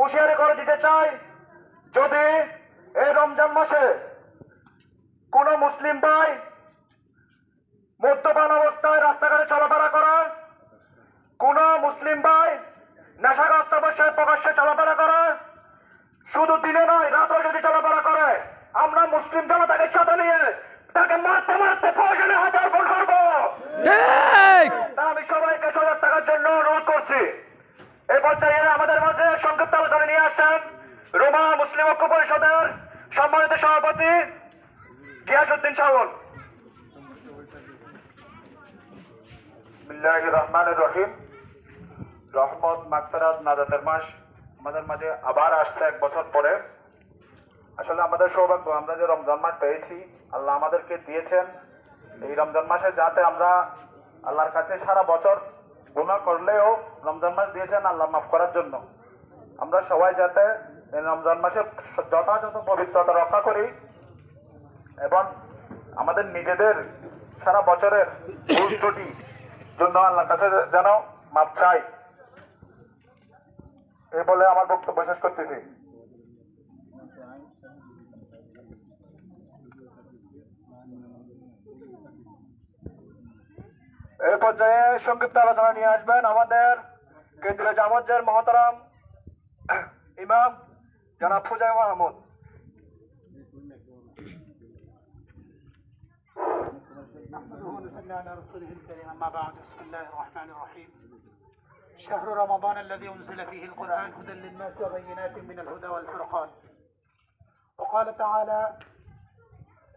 হুঁশিয়ারি করে দিতে চাই যদি এই রমজান মাসে কোন মুসলিম ভাই মদ্যপান অবস্থায় রাস্তাঘাটে চলাফেরা করে কোন মুসলিম ভাই নেশাগ্রস্ত অবস্থায় প্রকাশ্যে চলাফেরা করে শুধু দিনে নয় রাতেও যদি চলাফেরা করে আমরা মুসলিম জনতাকে সাথে নিয়ে তাকে মারতে মারতে প্রয়োজনে হাজার ভুল করব। আমি সবাইকে সজাগ থাকার জন্য অনুরোধ করছি। এই পর্যায়ে আমাদের মাঝে সংক্ষিপ্ত আলোচনা নিয়ে আসছেন রোমা মুসলিম ঐক্য পরিষদের সম্মানিত সভাপতি গিয়াসুদ্দিন আমাদের সৌভাগ্য, আমরা যে রমজান মাস পেয়েছি, আল্লাহ আমাদেরকে দিয়েছেন। এই রমজান মাসে যাতে আমরা আল্লাহর কাছে সারা বছর গুণা করলেও রমজান মাস দিয়েছেন আল্লাহ মাফ করার জন্য। আমরা সবাই যাতে রমজান মাসে যথাযথ পবিত্রতা রক্ষা করি এবং আমাদের নিজেদের সারা বছরের ত্রুটি জন্য আল্লাহর কাছে যেন মাপ চাই। এই বলে আমার বক্তব্য শেষ করতেছি। এই পর্যায়ে সংক্ষিপ্ত আলোচনা নিয়ে আসবেন আমাদের কেন্দ্রীয় জামজ্জের মহতারাম ইমাম জনাব ফুজাই মাহমুদ نحمده ونصلي على رسوله الكريم أما بعد بسم الله الرحمن الرحيم شهر رمضان الذي أنزل فيه القرآن هدى للناس وبينات من الهدى والفرقان وقال تعالى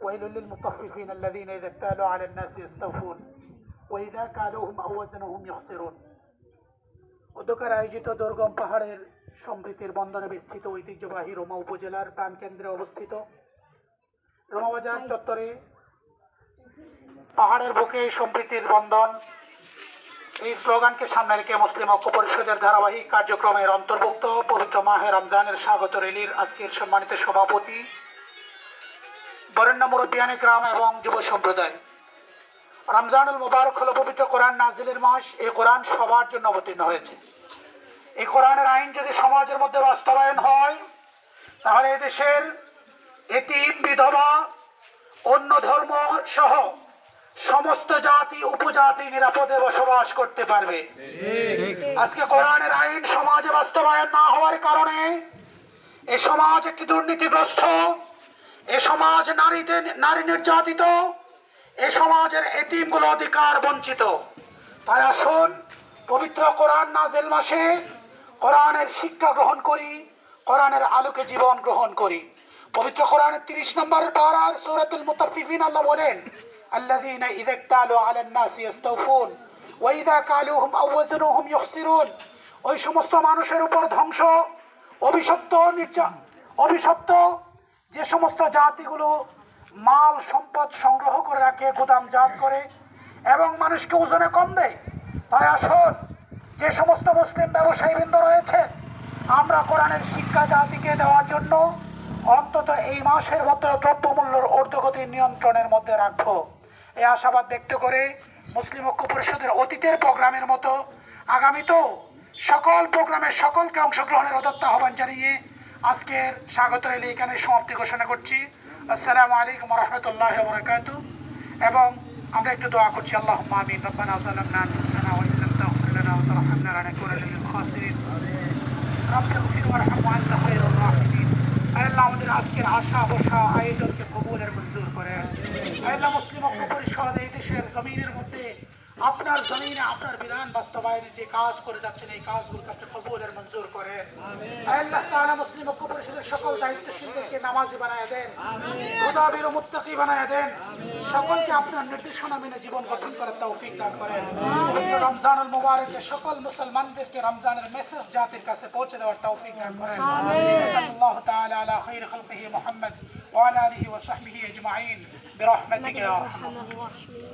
ويل للمطففين الذين إذا اكتالوا على الناس يستوفون وإذا كالوهم أو وزنهم يخسرون অধ্যকার আয়োজিত দুর্গম পাহাড়ের সমৃদ্ধির বন্দরে বিস্তৃত ঐতিহ্যবাহী রোমা উপজেলার প্রাণকেন্দ্রে অবস্থিত। রোমাবাজার চত্বরে পাহাড়ের বুকে সম্প্রীতির বন্ধন। এই স্লোগানকে সামনে রেখে মুসলিম ঐক্য পরিষদের ধারাবাহিক কার্যক্রমের অন্তর্ভুক্ত পবিত্র মাহে রমজানের স্বাগত রেলির আজকের সম্মানিত সভাপতি, বরেণ্য মুরব্বিয়ানি গ্রাম এবং যুব সম্প্রদায়। রমজানুল মুবারক হল পবিত্র কোরআন নাজিলের মাস। এই কোরআন সবার জন্য অবতীর্ণ হয়েছে। এই কোরআনের আইন যদি সমাজের মধ্যে বাস্তবায়ন হয়, তাহলে এদেশের এতিম বিধবা, অন্য ধর্ম সহ সমস্ত জাতি, উপজাতি নিরাপদে বসবাস করতে পারবে। আজকে কোরআনের আইন সমাজে বাস্তবায়ন না হওয়ার কারণে এ সমাজ একটি দুর্নীতিগ্রস্ত, এ সমাজ নারীতে নারী নির্যাতিত, এ সমাজের এতিমগুলো অধিকার বঞ্চিত। তাই আসুন, পবিত্র কোরআন নাজেল মাসে কোরআনের শিক্ষা গ্রহণ করি, কোরআনের আলোকে জীবন গ্রহণ করি। পবিত্র কোরআনের তিরিশ নম্বর পারার সূরাতুল মুতাফফিফিন আল্লাহ বলেন, আল্লাযীনা ইযা ইকতালু আলান নাসি ইস্তাওফুন ওয়া ইযা কালুহুম আও ওয়াজনুহুম ওই সমস্ত মানুষের উপর ধ্বংস, অভিশপ্ত অভিশপ্ত, যে সমস্ত জাতিগুলো মাল সম্পদ সংগ্রহ করে রাখে গুদামজাত করে, এবং মানুষকে ওজনে কম দেয়। তাই আসুন যে সমস্ত মুসলিম ব্যবসায়ীবৃন্দ রয়েছে, আমরা কোরআনের শিক্ষা জাতিকে দেওয়ার জন্য অন্তত এই মাসের মধ্যে দ্রব্যমূল্যের ঊর্ধ্বগতি নিয়ন্ত্রণের মধ্যে রাখব। এই আশাবাদ ব্যক্ত করে মুসলিম ঐক্য পরিষদের অতীতের প্রোগ্রামের মতো আগামীতেও সকল প্রোগ্রামের সকলকে অংশগ্রহণের অদত্ত আহ্বান জানিয়ে আজকের স্বাগত রেলি এখানে সমাপ্তি ঘোষণা করছি। আসসালামু আলাইকুম রহমতুল্লাহ বরকাত এবং আমরা একটু দোয়া করছি আল্লাহ আমিন। রব্বানা মিনাল খাসিরিন রব্বি ইগফির ওয়ারহাম ওয়া আনতা খায়রুর রাহিমিন আয় আল্লাহ আমাদের আজকের আশা ভরসা আয়োজনকে কবুলের মঞ্জুর করে আয় আল্লাহ মুসলিম ঐক্য পরিষদ এই দেশের জমিনের মধ্যে আপনার জমিনে আপনার বিধান বাস্তবায়নের যে কাজ করে যাচ্ছেন এই কাজগুলোকে আপনি কবুলের মঞ্জুর করে আয় আল্লাহ তাআলা মুসলিম ঐক্য পরিষদের সকল দায়িত্বশীলদেরকে নামাজি বানায় দেন। মুদাবির ও মুত্তাকি বানায় দেন। সকলকে আপনার নির্দেশনা মেনে জীবন গঠন করার তৌফিক দান করেন। রমজানুল মুবারকে সকল মুসলমানদেরকে রমজানের মেসেজ জাতির কাছে পৌঁছে দেওয়ার তৌফিক দান করেন। সাল্লাল্লাহু তাআলা আলা খাইর খালকিহি মুহাম্মদ ওয়া আলা আলিহি ওয়া সাহবিহি আজমাইন। বিরহমাতিকা। ইয়া আরহামার রাহিমিন